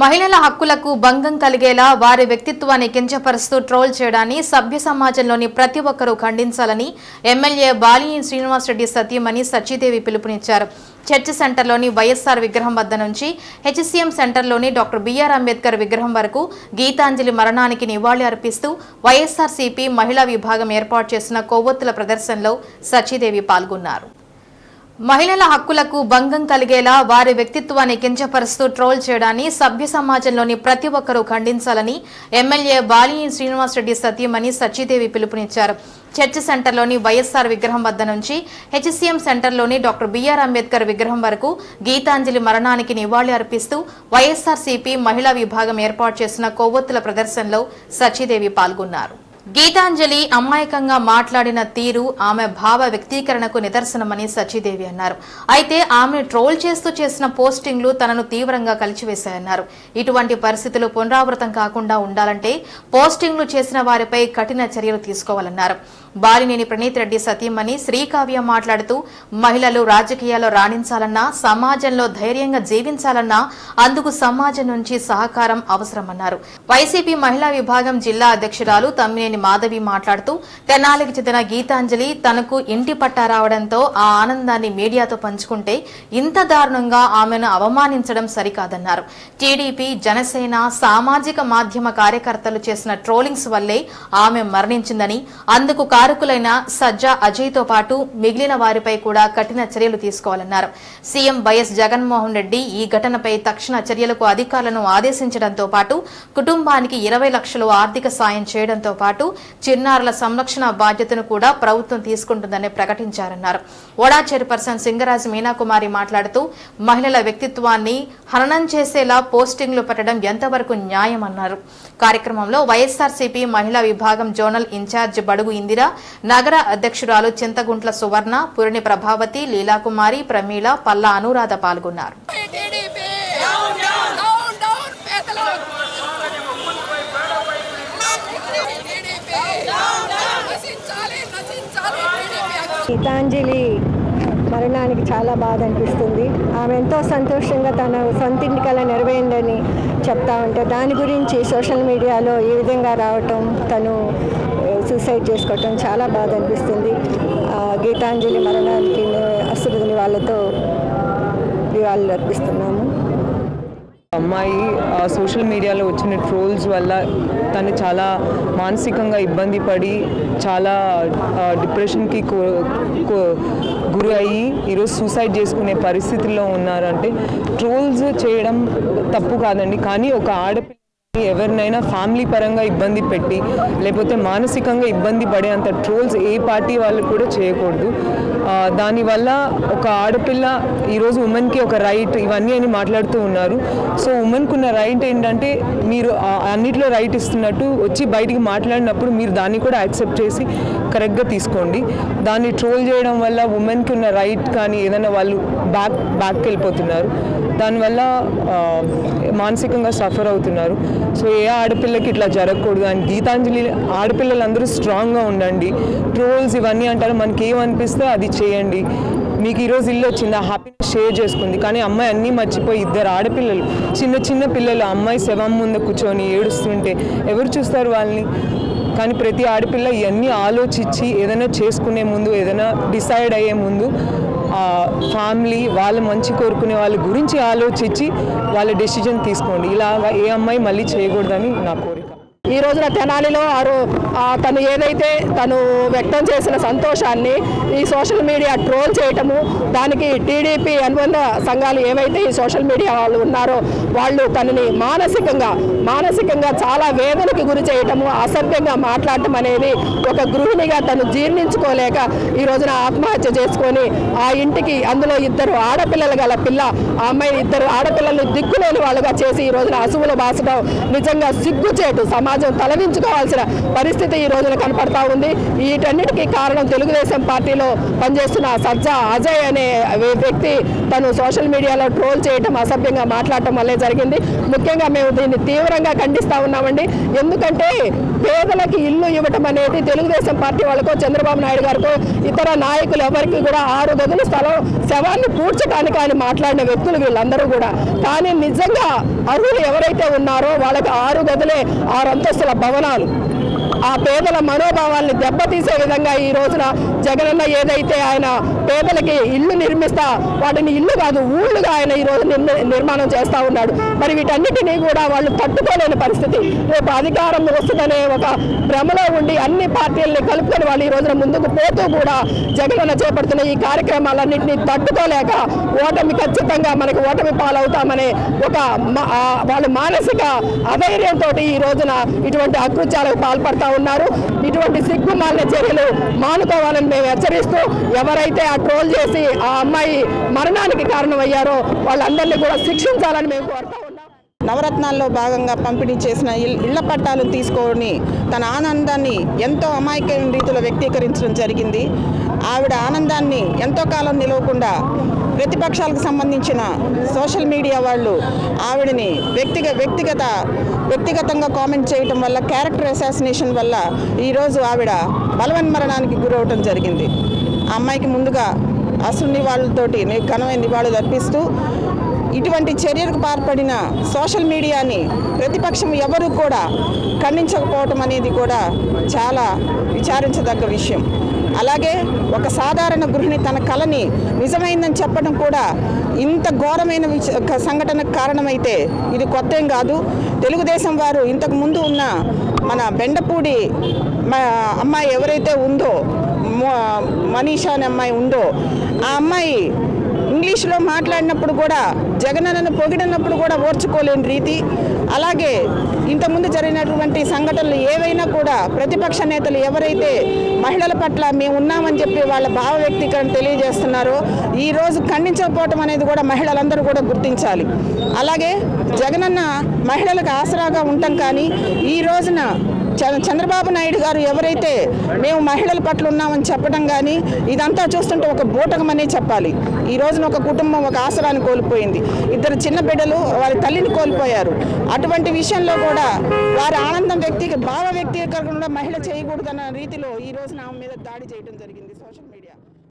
మహిళల హక్కులకు భంగం కలిగేలా వారి వ్యక్తిత్వాన్ని కించపరుస్తూ ట్రోల్ చేయడాన్ని సభ్య సమాజంలోని ప్రతి ఒక్కరూ ఖండించాలని ఎమ్మెల్యే బాలినేని శ్రీనివాసరెడ్డి సత్యమణి సచిదేవి పిలుపునిచ్చారు. చర్చ్ సెంటర్లోని వైఎస్ఆర్ విగ్రహం వద్ద నుంచి హెచ్సిఎం సెంటర్లోని డాక్టర్ బిఆర్ అంబేద్కర్ విగ్రహం వరకు గీతాంజలి మరణానికి నివాళి అర్పిస్తూ వైఎస్ఆర్సీపీ మహిళా విభాగం ఏర్పాటు చేసిన కొవ్వొత్తుల ప్రదర్శనలో సచిదేవి పాల్గొన్నారు. మహిళల హక్కులకు భంగం కలిగేలా వారి వ్యక్తిత్వాన్ని కించపరుస్తూ ట్రోల్ చేయడాన్ని సభ్య సమాజంలోని ప్రతి ఒక్కరూ ఖండించాలని ఎమ్మెల్యే బాలినేని శ్రీనివాసరెడ్డి సత్యమణి సచిదేవి పిలుపునిచ్చారు. చర్చ్ సెంటర్లోని వైఎస్ఆర్ విగ్రహం వద్ద నుంచి హెచ్సిఎం సెంటర్లోని డాక్టర్ బిఆర్ అంబేద్కర్ విగ్రహం వరకు గీతాంజలి మరణానికి నివాళి అర్పిస్తూ వైఎస్ఆర్సీపీ మహిళా విభాగం ఏర్పాటు చేసిన కొవ్వొత్తుల ప్రదర్శనలో సచిదేవి పాల్గొన్నారు. గీతాంజలి అమాయకంగా మాట్లాడిన తీరు ఆమె భావ వ్యక్తీకరణకు నిదర్శనమని సచిదేవి అన్నారు. అయితే ఆమెను ట్రోల్ చేస్తూ చేసిన పోస్టింగ్లు తనను తీవ్రంగా కలిచివేశాయన్నారు. ఇటువంటి పరిస్థితులు పునరావృతం కాకుండా ఉండాలంటే పోస్టింగ్లు చేసిన వారిపై కఠిన చర్యలు తీసుకోవాలన్నారు. బాలినేని ప్రణీత్ రెడ్డి సతీమణి శ్రీకావ్య మాట్లాడుతూ మహిళలు రాజకీయాల్లో రాణించాలన్నా సమాజంలో ధైర్యంగా జీవించాలన్నా అందుకు సమాజం నుంచి సహకారం అవసరమన్నారు. వైసీపీ మహిళా విభాగం జిల్లా అధ్యక్షురాలు తమ్మినేని మాధవి మాట్లాడుతూ తెనాలికి చెందిన గీతాంజలి తనకు ఇంటి పట్టా రావడంతో ఆ ఆనందాన్ని మీడియాతో పంచుకుంటే ఇంత దారుణంగా ఆమెను అవమానించడం సరికాదన్నారు. టీడీపీ జనసేన సామాజిక మాధ్యమ కార్యకర్తలు చేసిన ట్రోలింగ్స్ వల్లే ఆమె మరణించిందని అందుకు కారకులైన సజ్జా అజయ్తో పాటు మిగిలిన వారిపై కూడా కఠిన చర్యలు తీసుకోవాలన్నారు. సీఎం వైఎస్ జగన్మోహన్ రెడ్డి ఈ ఘటనపై తక్షణ చర్యలకు అధికారులను ఆదేశించడంతో పాటు కుటుంబానికి ఇరవై లక్షలు ఆర్థిక సాయం చేయడంతో పాటు చిన్నారుల సంరక్షణ బాధ్యతను కూడా ప్రభుత్వం తీసుకుంటుందని ప్రకటించారన్నారు. ఓడా చైర్పర్సన్ సింగరాజు మీనాకుమారి మాట్లాడుతూ మహిళల వ్యక్తిత్వాన్ని హననం చేసేలా పోస్టింగ్లు పెట్టడం ఎంతవరకు న్యాయమన్నారు. కార్యక్రమంలో వైఎస్ఆర్సీపీ మహిళా విభాగం జోనల్ ఇన్ఛార్జ్ బడుగు ఇందిర నగర అధ్యక్షురాలు చింతగుంట్ల సువర్ణ పురణి ప్రభావతి లీలాకుమారి ప్రమీల పల్లా అనురాధ పాల్గొన్నారు. గీతాంజలి మరణానికి చాలా బాధ అనిపిస్తుంది. ఆమె ఎంతో సంతోషంగా తన సొంత ఇంటికల నెరవేరిందని చెప్తా ఉంటే దాని గురించి సోషల్ మీడియాలో ఈ విధంగా రావటం తను సూసైడ్ చేసుకోవటం చాలా బాధ అనిపిస్తుంది. గీతాంజలి మరణానికి అసలు వాళ్ళతో నివాళులు అర్పిస్తున్నాము. అమ్మాయి ఆ, సోషల్ మీడియాలో వచ్చిన ట్రోల్స్ వల్ల తను చాలా మానసికంగా ఇబ్బంది పడి చాలా డిప్రెషన్కి గురి అయ్యి ఈరోజు సూసైడ్ చేసుకునే పరిస్థితిలో ఉన్నారంటే ట్రోల్స్ చేయడం తప్పు కాదండి. కానీ ఒక ఆడపిల్ల ఎవరినైనా ఫ్యామిలీ పరంగా ఇబ్బంది పెట్టి లేకపోతే మానసికంగా ఇబ్బంది పడే అంత ట్రోల్స్ ఏ పార్టీ వాళ్ళు కూడా చేయకూడదు. దానివల్ల ఒక ఆడపిల్ల ఈరోజు ఉమెన్కి ఒక రైట్ ఇవన్నీ అని మాట్లాడుతూ ఉన్నారు. సో ఉమెన్కి ఉన్న రైట్ ఏంటంటే మీరు అన్నిట్లో రైట్ ఇస్తున్నట్టు వచ్చి బయటికి మాట్లాడినప్పుడు మీరు దాన్ని కూడా యాక్సెప్ట్ చేసి కరెక్ట్గా తీసుకోండి. దాన్ని ట్రోల్ చేయడం వల్ల ఉమెన్కి ఉన్న రైట్ కానీ ఏదైనా వాళ్ళు బ్యాక్ బ్యాక్కి వెళ్ళిపోతున్నారు. దానివల్ల మానసికంగా సఫర్ అవుతున్నారు. సో ఏ ఆడపిల్లకి ఇట్లా జరగకూడదు అని గీతాంజలి ఆడపిల్లలందరూ స్ట్రాంగ్గా ఉండండి. ట్రోల్స్ ఇవన్నీ అంటారు మనకి ఏమనిపిస్తే అది చేయండి. మీకు ఈరోజు ఇల్లు వచ్చింది ఆ హ్యాపీనెస్ షేర్ చేసుకుంది. కానీ అమ్మాయి అన్నీ మర్చిపోయి ఇద్దరు ఆడపిల్లలు చిన్న చిన్న పిల్లలు అమ్మాయి శవం ముందు కూర్చొని ఏడుస్తుంటే ఎవరు చూస్తారు వాళ్ళని? కానీ ప్రతి ఆడపిల్ల ఇవన్నీ ఆలోచించి ఏదైనా చేసుకునే ముందు ఏదైనా డిసైడ్ అయ్యే ముందు ఫ్యామిలీ వాళ్ళ మంచి కోరుకునే వాళ్ళ గురించి ఆలోచించి వాళ్ళ డెసిజన్ తీసుకోండి. ఇలాగా ఏ అమ్మాయి మళ్ళీ చేయకూడదని నా కోరిక. ఈ రోజున తెనాలిలో వారు తను ఏదైతే తను వ్యక్తం చేసిన సంతోషాన్ని ఈ సోషల్ మీడియా ట్రోల్ చేయటము దానికి టీడీపీ అనుబంధ సంఘాలు ఏవైతే ఈ సోషల్ మీడియా వాళ్ళు ఉన్నారో వాళ్ళు తనని మానసికంగా మానసికంగా చాలా వేదనకి గురి చేయటము అసభ్యంగా మాట్లాడటం అనేది ఒక గృహిణిగా తను జీర్ణించుకోలేక ఈ రోజున ఆత్మహత్య చేసుకొని ఆ ఇంటికి అందులో ఇద్దరు ఆడపిల్లలు గల పిల్ల ఆ అమ్మాయి ఇద్దరు ఆడపిల్లల్ని దిక్కులేని వాళ్ళుగా చేసి ఈ రోజున అసువులు బాసడం నిజంగా సిగ్గుచేటు సమాజం సమాజం తలదించుకోవాల్సిన పరిస్థితి ఈ రోజున కనపడతా ఉంది. వీటన్నిటికీ కారణం తెలుగుదేశం పార్టీలో పనిచేస్తున్న సజ్జా అజయ్ అనే వ్యక్తి తను సోషల్ మీడియాలో ట్రోల్ చేయటం అసభ్యంగా మాట్లాడటం వల్లే జరిగింది. ముఖ్యంగా మేము దీన్ని తీవ్రంగా ఖండిస్తా ఉన్నామండి. ఎందుకంటే పేదలకు ఇల్లు ఇవ్వటం అనేది తెలుగుదేశం పార్టీ వాళ్ళకో చంద్రబాబు నాయుడు గారికో ఇతర నాయకులు ఎవరికి కూడా ఆరు గదుల స్థలం శవాన్ని పూడ్చడానికి ఆయన మాట్లాడిన వ్యక్తులు వీళ్ళందరూ కూడా. కానీ నిజంగా అర్హులు ఎవరైతే ఉన్నారో వాళ్ళకి ఆరు గదులే ఆరు అంతస్తుల భవనాలు. ఆ పేదల మనోభావాల్ని దెబ్బతీసే విధంగా ఈ రోజున జగనన్న ఏదైతే ఆయన పేదలకి ఇల్లు నిర్మిస్తా వాటిని ఇల్లు కాదు ఊళ్ళుగా ఆయన ఈ నిర్మాణం చేస్తూ ఉన్నాడు. మరి వీటన్నిటినీ కూడా వాళ్ళు తట్టుకోలేని పరిస్థితి. రేపు అధికారం వస్తుందనే ఒక భ్రమలో ఉండి అన్ని పార్టీలని కలుపుకొని వాళ్ళు ఈ రోజున ముందుకు పోతూ కూడా జగనన్న చేపడుతున్న ఈ కార్యక్రమాలన్నింటినీ తట్టుకోలేక ఓటమి ఖచ్చితంగా మనకి ఓటమి పాలవుతామనే ఒక మ- వాళ్ళు మానసిక అధైర్యంతో ఈ రోజున ఇటువంటి అకృత్యాలకు పాల్పడతా ఉన్నారు. ఇటువంటి సిగ్గుమాలిన చర్యలు మానుకోవాలని మేము హెచ్చరిస్తూ ఎవరైతే ఆ ట్రోల్ చేసి ఆ అమ్మాయి మరణానికి కారణమయ్యారో వాళ్ళందరినీ కూడా శిక్షించాలని మేము కోరుతా ఉన్నాం. నవరత్నాల్లో భాగంగా పంపిణీ చేసిన ఇళ్ళ పట్టాలు తీసుకొని తన ఆనందాన్ని ఎంతో అమాయకమైన రీతిలో వ్యక్తీకరించడం జరిగింది. ఆవిడ ఆనందాన్ని ఎంతో కాలం నిలవకుండా ప్రతిపక్షాలకు సంబంధించిన సోషల్ మీడియా వాళ్ళు ఆవిడని వ్యక్తిగ వ్యక్తిగత వ్యక్తిగతంగా కామెంట్ చేయటం వల్ల క్యారెక్టర్ అసాసినేషన్ వల్ల ఈరోజు ఆవిడ బలవన్మరణానికి గురవటం జరిగింది. అమ్మాయికి ముందుగా అసలు నివాళులతోటి ఘనమైన నివాళులు అర్పిస్తూ ఇటువంటి చర్యలకు పాల్పడిన సోషల్ మీడియాని ప్రతిపక్షం ఎవరు కూడా ఖండించకపోవటం అనేది కూడా చాలా విచారించదగ్గ విషయం. అలాగే ఒక సాధారణ గృహిణి తన కళని నిజమైందని చెప్పడం కూడా ఇంత ఘోరమైన విచ- సంఘటనకు కారణమైతే ఇది కొత్త ఏం కాదు. తెలుగుదేశం వారు ఇంతకు ముందు ఉన్న మన బెండపూడి మా అమ్మాయి ఎవరైతే ఉందో మనీషా అనే అమ్మాయి ఉందో ఆ అమ్మాయి ఇంగ్లీష్లో మాట్లాడినప్పుడు కూడా జగనన్నను పొగిడినప్పుడు కూడా ఓర్చుకోలేని రీతి. అలాగే ఇంతకుముందు జరిగినటువంటి సంఘటనలు ఏవైనా కూడా ప్రతిపక్ష నేతలు ఎవరైతే మహిళల పట్ల మేము ఉన్నామని చెప్పి వాళ్ళ భావ వ్యక్తీకరణ తెలియజేస్తున్నారో ఈ రోజు ఖండించకపోవటం అనేది కూడా మహిళలందరూ కూడా గుర్తించాలి. అలాగే జగనన్న మహిళలకు ఆసరాగా ఉంటాం కానీ ఈ రోజున చంద్రబాబు నాయుడు గారు ఎవరైతే మేము మహిళల పట్ల ఉన్నామని చెప్పడం కానీ ఇదంతా చూస్తుంటే ఒక బూటకమనే చెప్పాలి. ఈ రోజున ఒక కుటుంబం ఒక ఆసరాన్ని కోల్పోయింది. ఇద్దరు చిన్న బిడ్డలు వారి తల్లిని కోల్పోయారు. అటువంటి విషయంలో కూడా వారి ఆనందం వ్యక్తి భావ వ్యక్తీకరణ కూడా మహిళ చేయకూడదన్న రీతిలో ఈ రోజున ఆమె మీద దాడి చేయడం జరిగింది.